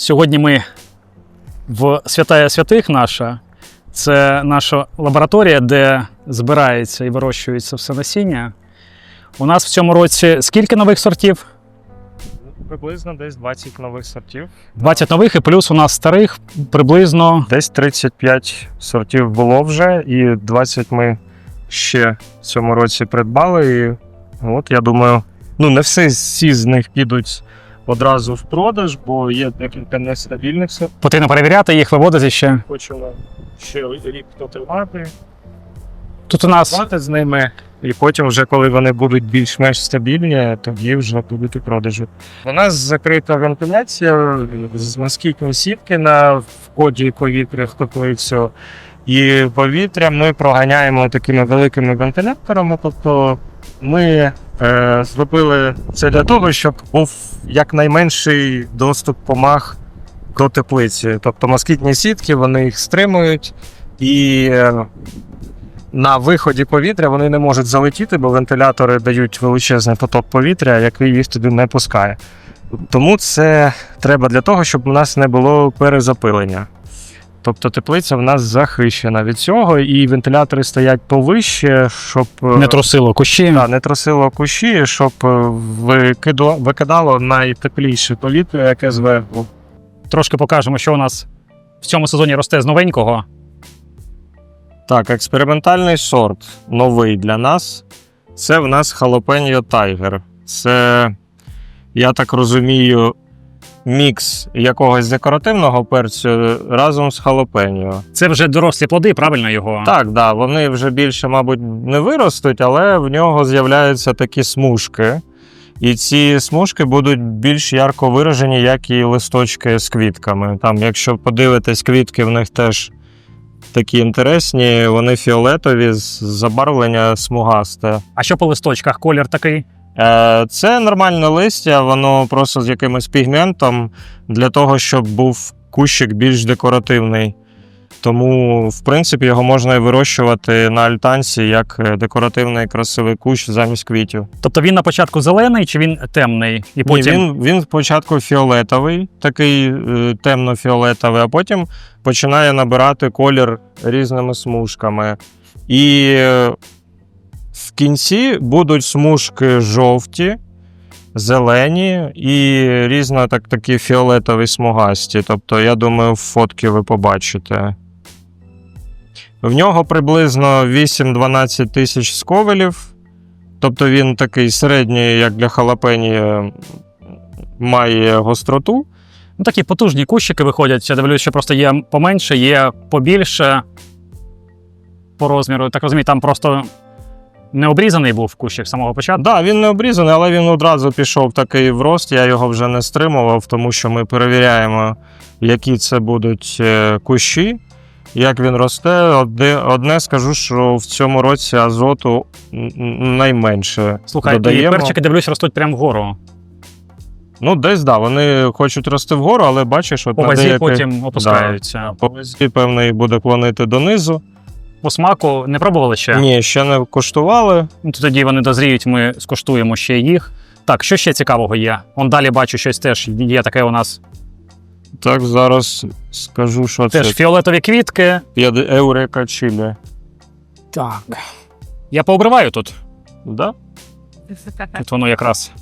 Сьогодні ми в святая святих наша. Це наша лабораторія, де збирається і вирощується все насіння. У нас в цьому році скільки нових сортів? Приблизно десь 20 нових сортів. 20 нових, і плюс у нас старих приблизно. Десь 35 сортів було вже, і 20 ми ще в цьому році придбали. І от я думаю, ну не всі, всі з них підуть одразу в продаж, бо є декілька нестабільних сортів. Потрібно перевіряти їх, виводити ще. Хочемо ще рік потримати, Тут у нас працювати з ними. І потім, вже коли вони будуть більш-менш стабільні, тоді вже будуть у продажу. У нас закрита вентиляція з москітної сітки на вході повітря, і все. І повітря ми проганяємо такими великими вентиляторами. Тобто ми е, зробили це для того, щоб був якнайменший доступ помах до теплиці. Тобто москітні сітки вони їх стримують і. Е, на виході повітря вони не можуть залетіти, бо вентилятори дають величезний поток повітря, який їх туди не пускає. Тому це треба для того, щоб у нас не було перезапилення. Тобто теплиця в нас захищена від цього, і вентилятори стоять повище, щоб е, не трусило кущі. да, не трусило кущі, щоб е, викидало, викидало найтепліше повітря, яке зверху. Трошки покажемо, що у нас в цьому сезоні росте з новенького. Так, експериментальний сорт новий для нас. Це в нас Jalapeno Tiger. Це, я так розумію, мікс якогось декоративного перцю разом з халапеньо. Це вже дорослі плоди, правильно його? Так, да, вони вже більше, мабуть, не виростуть, але в нього з'являються такі смужки. І ці смужки будуть більш ярко виражені, як і листочки з квітками. Там, якщо подивитись, квітки в них теж такі інтересні, вони фіолетові, забарвлення смугасте. А що по листочках? Колір такий? Е, Це нормальне листя, воно просто з якимось пігментом для того, щоб був кущик більш декоративний. Тому, в принципі, його можна і вирощувати на альтанці як е, декоративний красивий кущ замість квітів. Тобто він на початку зелений чи він темний? І потім Ні, він, він спочатку фіолетовий, такий е, темно-фіолетовий, а потім починає набирати колір різними смужками. І в кінці будуть смужки жовті, зелені і різно так, такі фіолетові смугасті. Тобто, я думаю, фотки ви побачите. В нього приблизно 8-12 тисяч сковелів. Тобто він такий середній, як для халапені, має гостроту. ну, такі потужні кущики виходять. Я дивлюся, що просто є поменше, є побільше по розміру. Так розумію, там просто не обрізаний був кущик самого початку. Так, да, він не обрізаний, але він одразу пішов такий в рост. Я його вже не стримував, тому що ми перевіряємо, які це будуть е, кущі, як він росте. Одне, одне скажу, що в цьому році азоту найменше. Слухай, додаємо. перчики дивлюсь, ростуть прямо вгору. Ну, десь да, вони хочуть рости вгору, але бачиш, от По вазі деяких- потім опускаються. По вазі, певний, буде клонити донизу. По смаку не пробували ще? Ні, ще не коштували. Ну, тоді вони дозріють, ми скуштуємо ще їх. Так, що ще цікавого є? Он далі бачу, щось теж є таке у нас. Так, зараз скажу, що Теж це фіолетові квітки. Еурека Чилі. Так. Я пообриваю тут. Да? Тут воно якраз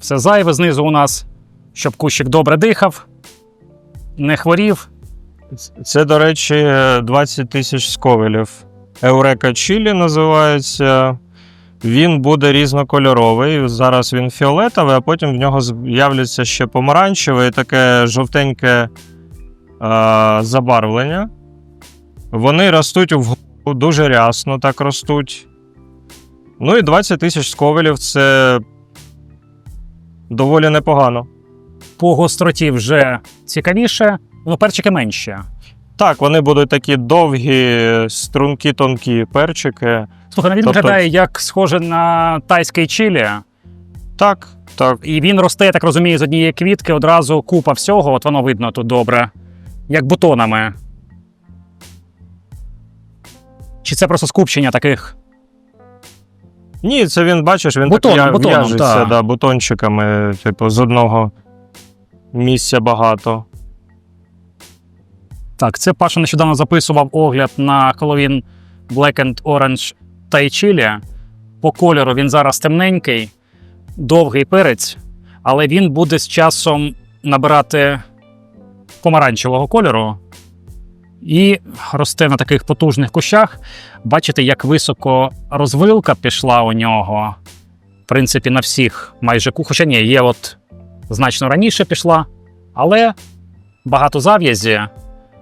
все зайве знизу у нас, щоб кущик добре дихав, не хворів. Це, до речі, 20 тисяч сковелів. Еурека Чилі називається. Він буде різнокольоровий. Зараз він фіолетовий, а потім в нього з'являться ще помаранчеве і таке жовтеньке а, забарвлення. Вони ростуть вгору, дуже рясно так ростуть. Ну і 20 тисяч сковелів це доволі непогано. По гостроті вже цікавіше, ну перчики менші. Так, вони будуть такі довгі, стрункі, тонкі перчики. Слухай, ну він Тобто- виглядає як схоже на тайський чилі. Так, так. І він росте, я так розумію, з однієї квітки одразу купа всього, от воно видно тут добре, як бутонами. Чи це просто скупчення таких? Ні, це він, бачиш, він Бутон, так бутоном, в'яжеться так. да, бутончиками, типу, з одного місця багато. Так, це Паша нещодавно записував огляд на Halloween Black and Orange Chili. По кольору він зараз темненький, довгий перець, але він буде з часом набирати помаранчевого кольору і росте на таких потужних кущах. Бачите, як високо розвилка пішла у нього. В принципі, на всіх майже Хоча ні, є от значно раніше пішла, але багато зав'язі.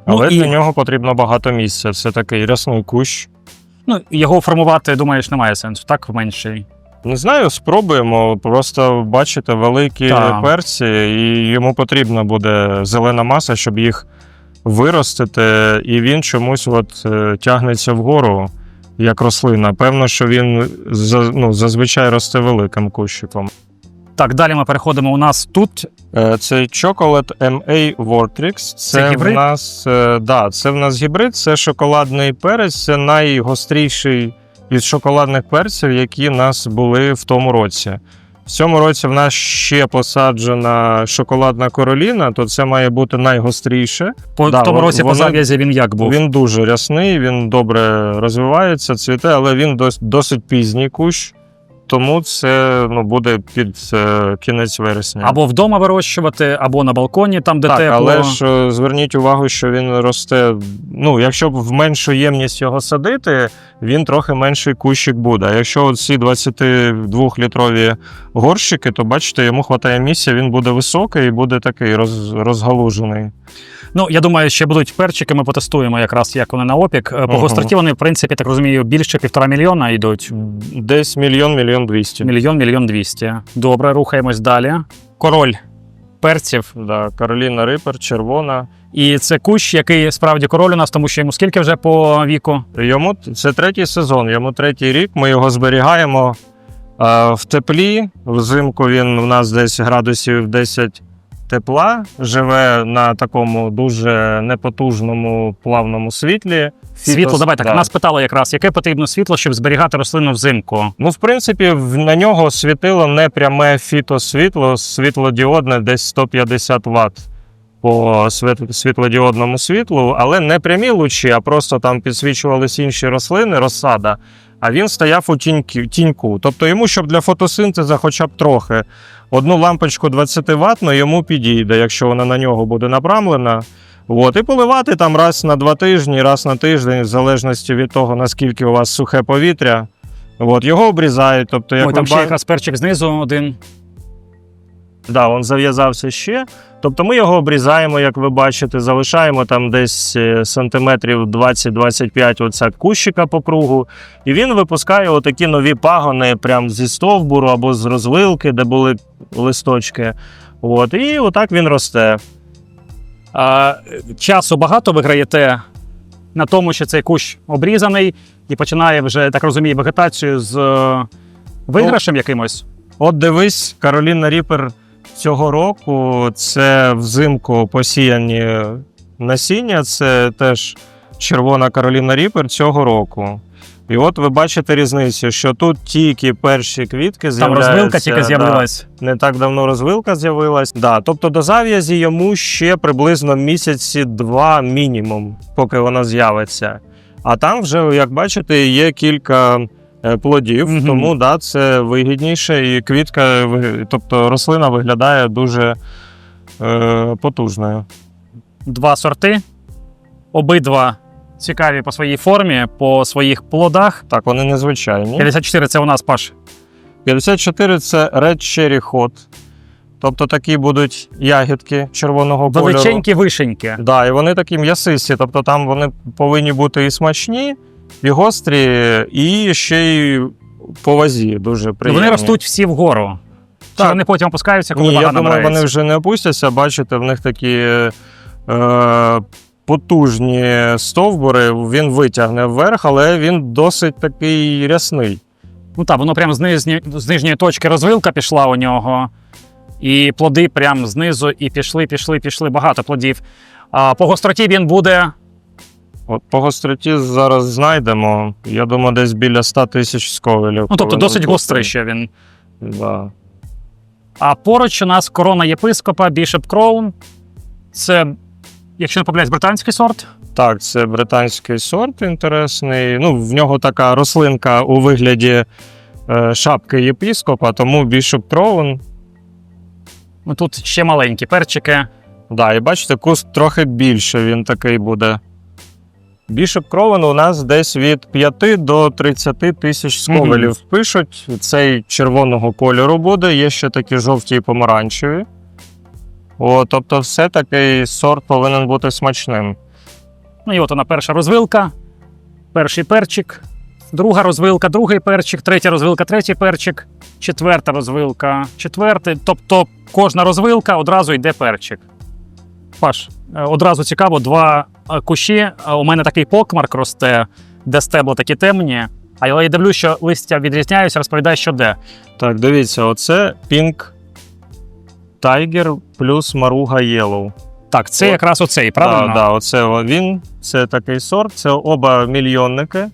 Ну, Але і- для нього потрібно багато місця. Це такий рясний кущ. Ну, його формувати, думаєш, немає сенсу, так менший. Не знаю, спробуємо. Просто бачите великі Так. перці, і йому потрібна буде зелена маса, щоб їх виростити, і він чомусь от е, тягнеться вгору, як рослина. Певно, що він ну, зазвичай росте великим кущиком. Так, далі ми переходимо. У нас тут Е, Це Chocolate MA Vortrix. Це, Це гібрид? в нас е, да, це в нас гібрид, це шоколадний перець, це найгостріший із шоколадних перців, які в нас були в тому році. В цьому році в нас ще посаджена шоколадна короліна, то це має бути найгостріше. по Да, тому вон- році по зав'язі він як був. Він дуже рясний, він добре розвивається, цвіте, але він дос- досить пізній кущ, тому це ну, буде під е, кінець вересня. Або вдома вирощувати, або на балконі, там, де Так, тепло. але ж е, зверніть увагу, що він росте. Ну, якщо б в меншу ємність його садити, він трохи менший кущик буде. А якщо ці 22-літрові горщики, то бачите, йому вистачає місця, він буде високий і буде такий роз, розгалужений. Ну, я думаю, ще будуть перчики, ми потестуємо якраз, як вони на опік. Е, По Ага. гостроті вони, в принципі, так розумію, більше півтора мільйона йдуть. Десь мільйон, мільйон двісті. Мільйон, мільйон двісті. Добре, рухаємось далі. Король перців. Да, Кароліна Рипер, червона. І це кущ, який справді король у нас, тому що йому скільки вже по віку? Йому це третій сезон, йому третій рік. Ми його зберігаємо в теплі. Взимку він у нас десь градусів 10 тепла, живе на такому дуже непотужному плавному світлі. Світло, давай так. да. Нас питали якраз, яке потрібно світло, щоб зберігати рослину взимку. Ну, в принципі, в- на нього світило не пряме фітосвітло, світлодіодне десь 150 Вт по світ- світлодіодному світлу, але не прямі лучі, а просто там підсвічувалися інші рослини, розсада. А він стояв у тіньку. Тобто йому, щоб для фотосинтезу хоча б трохи одну лампочку 20 Вт йому підійде, якщо вона на нього буде направлена. От, і поливати там раз на два тижні, раз на тиждень, в залежності від того, наскільки у вас сухе повітря. От, його обрізають. Тобто, як Ой, там ще ба- якраз перчик знизу один. Да, він зав'язався ще. Тобто ми його обрізаємо, як ви бачите, залишаємо там десь е, сантиметрів 20-25 оця кущика по кругу. І він випускає отакі нові пагони прямо зі стовбуру або з розвилки, де були листочки. От, і отак він росте. А, часу багато виграєте на тому, що цей кущ обрізаний і починає вже, так розумію, вегетацію з е, виграшем якимось. От дивись, Кароліна Ріпер цього року це взимку посіяні насіння, це теж червона Кароліна Ріпер цього року. І от ви бачите різницю, що тут тільки перші квітки Там розвилка тільки да, не так давно розвилка з'явилась. Да, тобто до зав'язі йому ще приблизно місяці два мінімум, поки вона з'явиться. А там вже, як бачите, є кілька плодів, Мгм. тому да, це вигідніше, і квітка, тобто рослина виглядає дуже е, потужною. Два сорти. Обидва цікаві по своїй формі, по своїх плодах. Так, вони незвичайні. 54 це у нас Паш. 54 це Red Cherry Hot. Тобто такі будуть ягідки червоного кольору. Величенькі вишеньки. Да, і вони такі м'ясисті, тобто там вони повинні бути і смачні, і гострі, і ще й по вазі дуже приємні. Вони ростуть всі вгору. Чи вони потім опускаються, коли Ні, я вага думаю, набирається? вони вже не опустяться. Бачите, в них такі е, потужні стовбури, він витягне вверх, але він досить такий рясний. Ну так, воно прямо з, нижні, з нижньої точки розвилка пішла у нього. І плоди прямо знизу, і пішли, пішли, пішли. Багато плодів. А по гостроті він буде. От по гостроті зараз знайдемо. Я думаю, десь біля 100 тисяч сковелів. Ну, тобто досить гострий ще він. Да. А поруч у нас корона єпископа, Бішоп Кроун. Це якщо не помиляюсь, британський сорт. Так, це британський сорт інтересний. Ну, в нього така рослинка у вигляді е, шапки єпіскопа, тому Bishop Crown. Ну, Тут ще маленькі перчики. Да, і бачите, куст трохи більше він такий буде. Bishop Crown у нас десь від 5 до 30 тисяч сковелів пишуть. Цей червоного кольору буде, є ще такі жовті і помаранчеві. О, тобто, все такий сорт повинен бути смачним. Ну і от вона перша розвилка, перший перчик, друга розвилка, другий перчик, третя розвилка, третій перчик, четверта розвилка, четвертий. Тобто кожна розвилка одразу йде перчик. Паш, е, одразу цікаво, два кущі. Е, У мене такий покмарк росте, де стебла такі темні. Але я дивлюсь, що листя відрізняються, розповідає, що де. Так, дивіться, оце Pink Tiger плюс Maruga Yellow. Так, це От. якраз оцей, правильно? Да, да, оце він, це такий сорт, це оба мільйонники.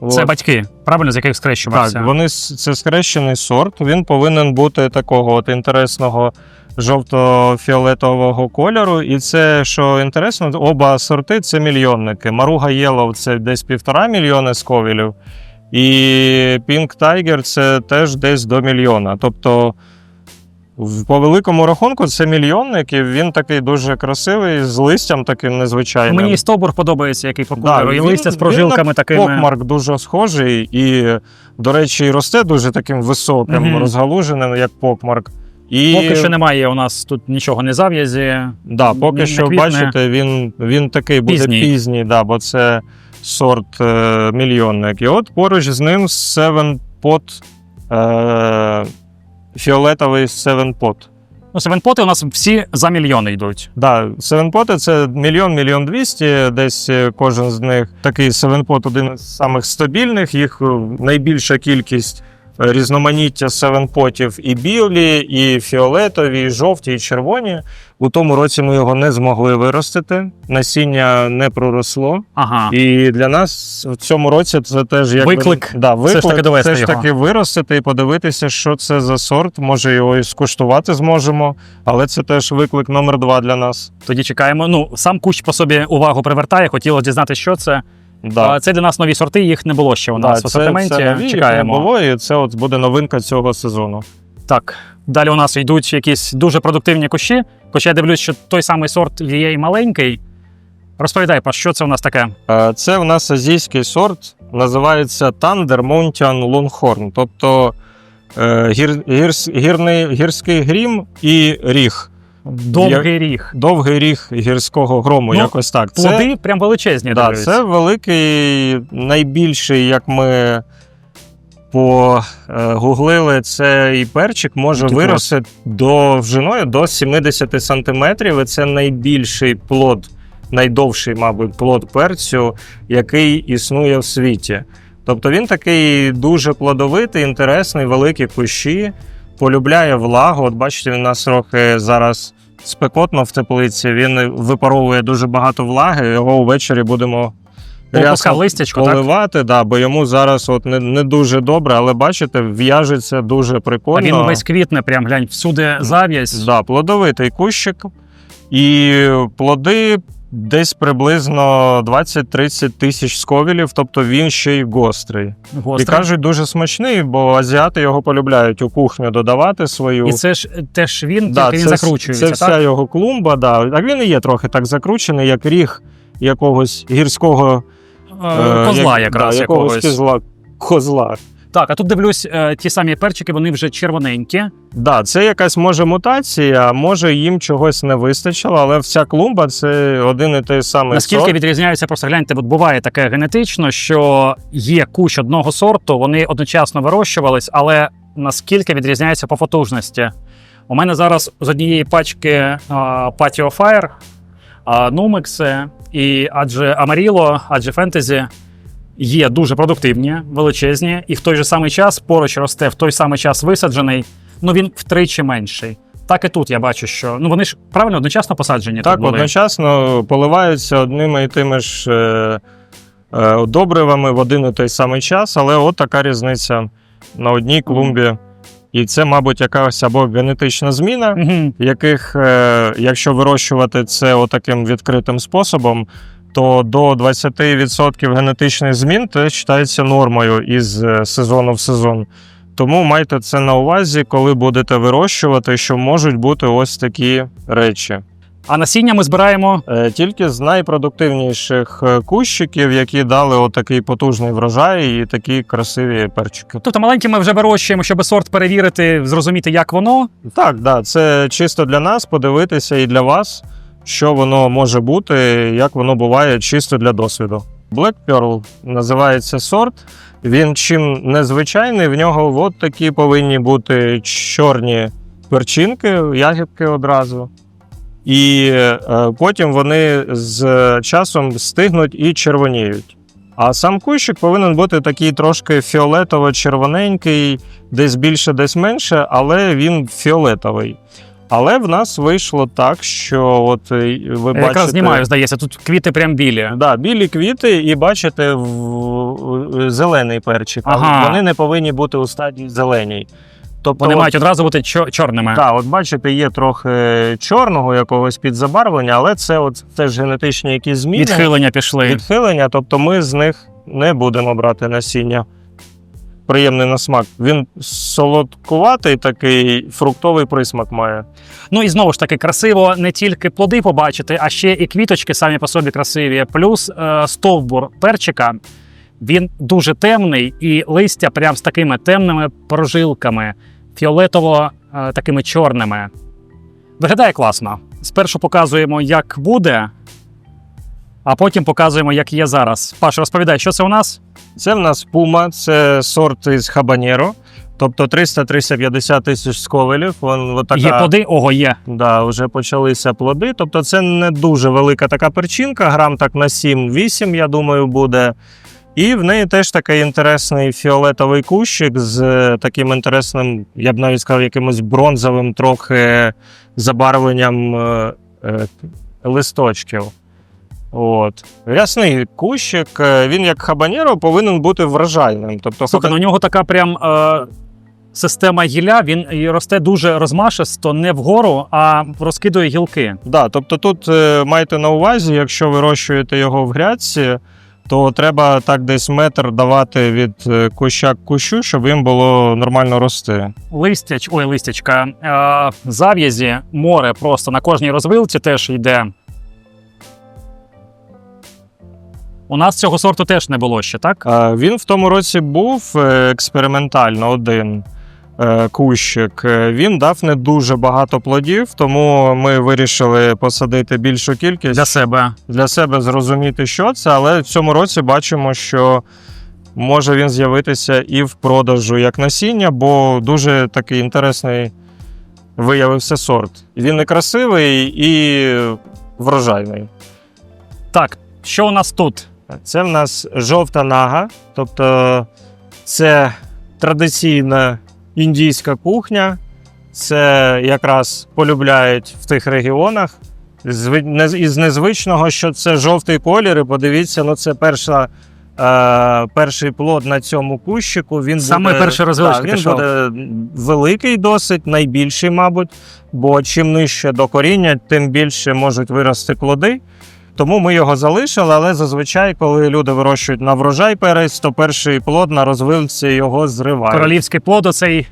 Це От. батьки, правильно, з яких скрещувався? Так, вони це скрещений сорт. Він повинен бути такого от інтересного жовто-фіолетового кольору. І це, що інтересно, оба сорти це мільйонники. Маруга Єлов це десь півтора мільйони сковілів. І Pink Tiger це теж десь до мільйона. Тобто, по великому рахунку, це мільйонник, і він такий дуже красивий, з листям таким незвичайним. Мені стовбур подобається, який по Да, і він- листя з він прожилками такими. Покмарк дуже схожий і, до речі, і росте дуже таким високим, Мгм. розгалуженим, як покмарк. І Поки що немає у нас тут нічого не зав'язі. да, поки не що, бачите, він, він такий буде Пізній. пізній, да, бо це сорт е, мільйонник. І от поруч з ним Seven Pot, е, фіолетовий Seven Pot. Ну, севенпоти у нас всі за мільйони йдуть. Да, севенпоти це мільйон, мільйон двісті. Десь е, кожен з них такий севенпот один з самих стабільних. Їх е, найбільша кількість різноманіття севенпотів і білі, і фіолетові, і жовті, і червоні. У тому році ми його не змогли виростити. Насіння не проросло. Ага. І для нас в цьому році це теж як Виклик. Да, виклик ж таки довести все ж його. виростити і подивитися, що це за сорт. Може його і скуштувати зможемо, але це теж виклик номер два для нас. Тоді чекаємо. Ну, сам кущ по собі увагу привертає. Хотілося дізнатися, що це. Да. А, Це для нас нові сорти, їх не було ще у нас в це, асортименті. це нові, їх не було, і це от буде новинка цього сезону. Так. Далі у нас йдуть якісь дуже продуктивні кущі. Хоча я дивлюсь, що той самий сорт є і маленький. Розповідай, Паш, що це у нас таке? Е, Це в нас азійський сорт, називається Thunder Mountain Longhorn, тобто е, гір, гірс, гірний, гірський грім і ріг. Довгий ріг. Довгий ріг гірського грому, Ну, якось так. Плоди прям величезні. Да, це великий, найбільший, як ми погуглили, цей перчик може вирости довжиною до 70 сантиметрів. І це найбільший плод, найдовший, мабуть, плод перцю, який існує в світі. Тобто він такий дуже плодовитий, інтересний, великі кущі, полюбляє влагу. От бачите, він у нас трохи зараз спекотно в теплиці. Він випаровує дуже багато влаги. Його ввечері будемо листячко, так? поливати, да, бо йому зараз от не, не дуже добре, але бачите, в'яжеться дуже прикольно. А він весь квітне, прям глянь, всюди зав'язь. Да, плодовитий кущик. І плоди десь приблизно 20-30 тисяч сковілів, тобто він ще й гострий. І кажуть, дуже смачний, бо азіати його полюбляють у кухню додавати свою. І це ж теж він, Да, тільки він це, закручується, Це вся так? його клумба, да. Так він і є трохи так закручений, як ріг якогось гірського Е, Козла як- якраз да, якогось. козла. Козла. Так, а тут дивлюсь, е, ті самі перчики, вони вже червоненькі. Да, це якась може мутація, може їм чогось не вистачило, але вся клумба це один і той самий Наскільки сорт. відрізняються, просто гляньте, от буває таке генетично, що є кущ одного сорту, вони одночасно вирощувались, але наскільки відрізняються по потужності? У мене зараз з однієї пачки а, Patio Fire, а, Numix і адже Amarillo, адже Fantasy є дуже продуктивні, величезні, і в той же самий час поруч росте в той самий час висаджений, ну він втричі менший. Так і тут я бачу, що ну вони ж правильно одночасно посаджені. Так, тут були? одночасно поливаються одними і тими ж е, е, добривами в один і той самий час, але от така різниця на одній клумбі. І це, мабуть, якась або генетична зміна, Угу. яких, е, якщо вирощувати це отаким відкритим способом, то до 20% генетичних змін це вважається нормою із е, сезону в сезон. Тому майте це на увазі, коли будете вирощувати, що можуть бути ось такі речі. А насіння ми збираємо. Е, Тільки з найпродуктивніших е, кущиків, які дали отакий потужний врожай і такі красиві перчики. Тобто маленькі ми вже вирощуємо, щоб сорт перевірити, зрозуміти, як воно. Так, да, це чисто для нас подивитися і для вас, що воно може бути, як воно буває чисто для досвіду. Black Pearl називається сорт. Він чим незвичайний, в нього от такі повинні бути чорні перчинки, ягідки одразу. І е, потім вони з часом стигнуть і червоніють. А сам кущик повинен бути такий трошки фіолетово-червоненький, десь більше, десь менше, але він фіолетовий. Але в нас вийшло так, що от е, ви Я бачите. якраз знімаю, здається, тут квіти прям білі. Да, білі квіти, і бачите в, в- зелений перчик. Ага. Вони не повинні бути у стадії зеленій. Тобто, Вони от, мають одразу бути чо- чорними. так, от бачите, є трохи чорного якогось підзабарвлення, але це от теж генетичні якісь зміни. Відхилення пішли. відхилення, тобто ми з них не будемо брати насіння. Приємний на смак. Він солодкуватий, такий фруктовий присмак має. Ну і знову ж таки, красиво не тільки плоди побачити, а ще і квіточки самі по собі красиві. Плюс е, стовбур перчика. Він дуже темний, і листя прям з такими темними прожилками, фіолетово е, такими чорними. Виглядає класно. Спершу показуємо, як буде, а потім показуємо, як є зараз. Паш, розповідай, що це у нас? Це в нас пума, це сорт із хабанєро, тобто 300-350 тисяч сковелів. Вон, от така, Є плоди? Ого, є. Да, вже почалися плоди. Тобто це не дуже велика така перчинка, грам так на 7-8, я думаю, буде. І в неї теж такий інтересний фіолетовий кущик з е, таким інтересним, я б навіть сказав, якимось бронзовим трохи забарвленням е, е, листочків. От. Рясний кущик, е, він як хабанєро повинен бути вражальним. Тобто, Слухай, ну у нього така прям е, система гілля, він і росте дуже розмашисто, не вгору, а розкидує гілки. Да, тобто тут е, майте на увазі, якщо вирощуєте його в грядці, то треба так десь метр давати від е, куща к кущу, щоб їм було нормально рости. Листяч, ой, листячка, е, зав'язі, море просто на кожній розвилці теж йде. У нас цього сорту теж не було ще, так? Е, Він в тому році був е, експериментально один е, кущик. Він дав не дуже багато плодів, тому ми вирішили посадити більшу кількість. Для себе. для себе зрозуміти, що це, але в цьому році бачимо, що може він з'явитися і в продажу як насіння, бо дуже такий інтересний виявився сорт. Він і красивий, і врожайний. Так, що у нас тут? Це в нас жовта нага, тобто це традиційна індійська кухня. Це якраз полюбляють в тих регіонах. Із незвичного, що це жовтий колір, і подивіться, ну це перша, е, перший плод на цьому кущику. Він Саме буде, перший розвилочка він пішов. буде великий досить, найбільший, мабуть, бо чим нижче до коріння, тим більше можуть вирости плоди. Тому ми його залишили, але зазвичай, коли люди вирощують на врожай перець, то перший плод на розвилці його зриває. Королівський плод, оцей,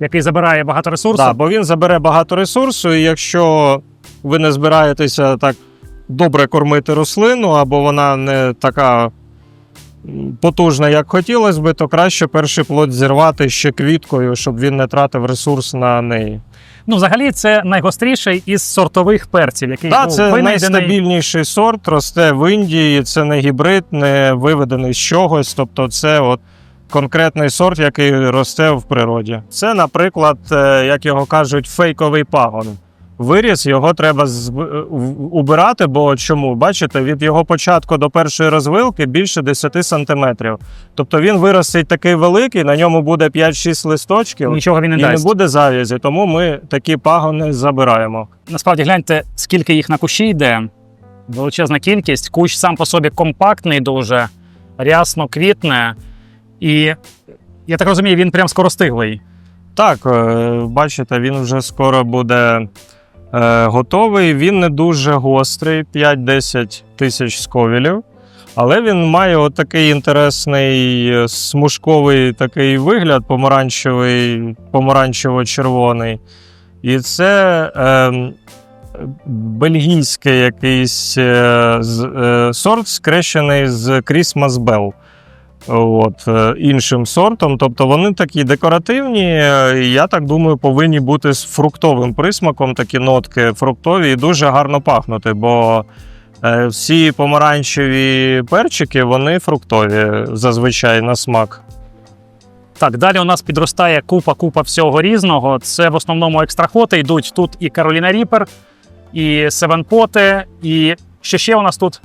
який забирає багато ресурсу. Так, бо він забере багато ресурсу, і якщо ви не збираєтеся так добре кормити рослину, або вона не така потужна, як хотілося би, то краще перший плод зірвати ще квіткою, щоб він не тратив ресурс на неї. Ну, взагалі, це найгостріший із сортових перців, який Так, був це винайдений. найстабільніший сорт, росте в Індії. Це не гібрид, не виведений з чогось. Тобто, це от конкретний сорт, який росте в природі. Це, наприклад, е, як його кажуть, фейковий пагон. Виріс, його треба зб- убирати, бо чому? Бачите, від його початку до першої розвилки більше 10 сантиметрів. Тобто він виростить такий великий, на ньому буде 5-6 листочків. Нічого він не І не буде зав'язі, тому ми такі пагони забираємо. Насправді гляньте, скільки їх на кущі йде. Величезна кількість. Кущ сам по собі компактний, дуже рясно квітне. І я так розумію, він прям скоростиглий. Так, е, бачите, він вже скоро буде е, готовий. Він не дуже гострий, 5-10 тисяч сковілів. Але він має отакий інтересний е, смужковий такий вигляд, помаранчевий, помаранчево-червоний. І це е, бельгійський якийсь е, е, сорт, скрещений з Christmas Bell. От, е, іншим сортом. Тобто вони такі декоративні, е, я так думаю, повинні бути з фруктовим присмаком, такі нотки фруктові і дуже гарно пахнути, бо е, всі помаранчеві перчики вони фруктові зазвичай на смак. Так, далі у нас підростає купа-купа всього різного. Це в основному екстрахоти йдуть тут і Кароліна Ріпер, і Севенпоти, і що ще у нас тут?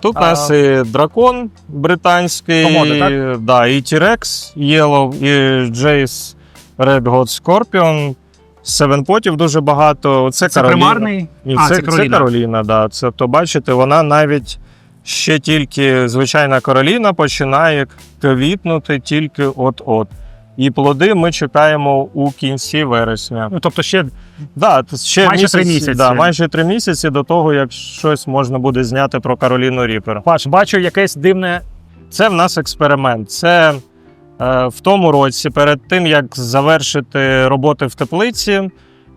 Тут у нас і дракон британський, Комоди, так? Да, і T-Rex Yellow, і Jace Red God Scorpion. Севенпотів дуже багато. Це, Це Кароліна. примарний. Ні, А, це, це це Кароліна. Кароліна, да. Це то бачите, вона навіть ще тільки звичайна Кароліна починає квітнути тільки от-от. І плоди ми чекаємо у кінці вересня. Ну, тобто ще Да, ще Майже три місяці. Да, майже три місяці до того, як щось можна буде зняти про Кароліну Ріпер. бач, бачу якесь дивне. Це в нас експеримент. Це е, в тому році, перед тим як завершити роботи в теплиці,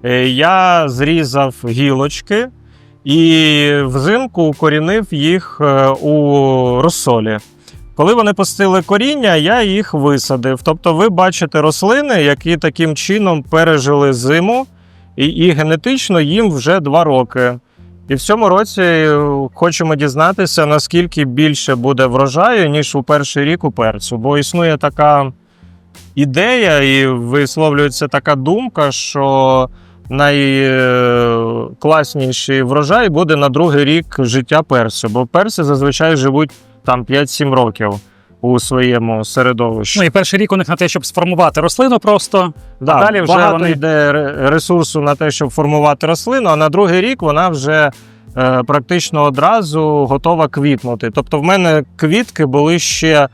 е, я зрізав гілочки і взимку укорінив їх е, у розсолі. Коли вони пустили коріння, я їх висадив. Тобто, ви бачите рослини, які таким чином пережили зиму, і, і генетично їм вже два роки. І в цьому році е, хочемо дізнатися, наскільки більше буде врожаю, ніж у перший рік у перцю. Бо існує така ідея і висловлюється така думка, що найкласніший врожай буде на другий рік життя перцю. Бо перці зазвичай живуть там 5-7 років у своєму середовищі. Ну і перший рік у них на те, щоб сформувати рослину просто. Да, А далі вже багато вони- йде ресурсу на те, щоб формувати рослину, а на другий рік вона вже е, практично одразу готова квітнути. Тобто, в мене квітки були ще.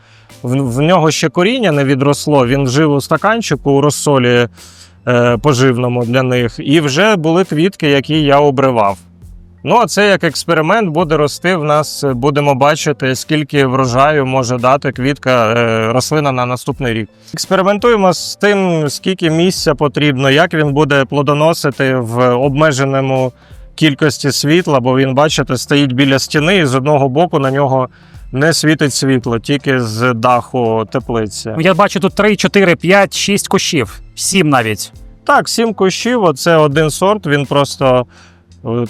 В, в нього ще коріння не відросло. Він жив у стаканчику у розсолі е, поживному для них, і вже були квітки, які я обривав. Ну, а це як експеримент буде рости. В нас е, будемо бачити, скільки врожаю може дати квітка е, рослина на наступний рік. Експериментуємо з тим, скільки місця потрібно, як він буде плодоносити в обмеженому кількості світла, бо він, бачите, стоїть біля стіни, і з одного боку на нього не світить світло, тільки з даху теплиці. Я бачу тут 3, 4, 5, 6 кущів, 7 навіть. Так, сім кущів, оце один сорт, він просто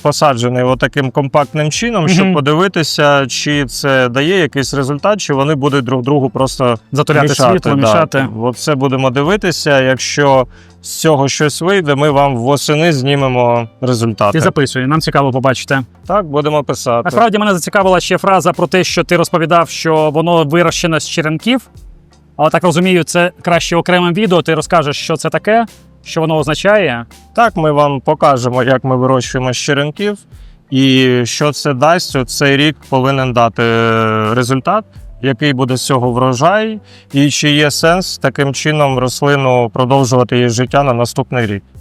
посаджений отаким компактним чином, щоб подивитися, чи це дає якийсь результат, чи вони будуть друг другу просто Затуляти мішати. світло, да. мішати. От це будемо дивитися. Якщо з цього щось вийде, ми вам восени знімемо результати. Ти записуй, нам цікаво побачити. Так, будемо писати. Насправді мене зацікавила ще фраза про те, що ти розповідав, що воно вирощено з черенків. Але так розумію, це краще окремим відео. Ти розкажеш, що це таке, що воно означає. Так, ми вам покажемо, як ми вирощуємо з і що це дасть. Цей рік повинен дати результат, який буде з цього врожай, і чи є сенс таким чином рослину продовжувати її життя на наступний рік.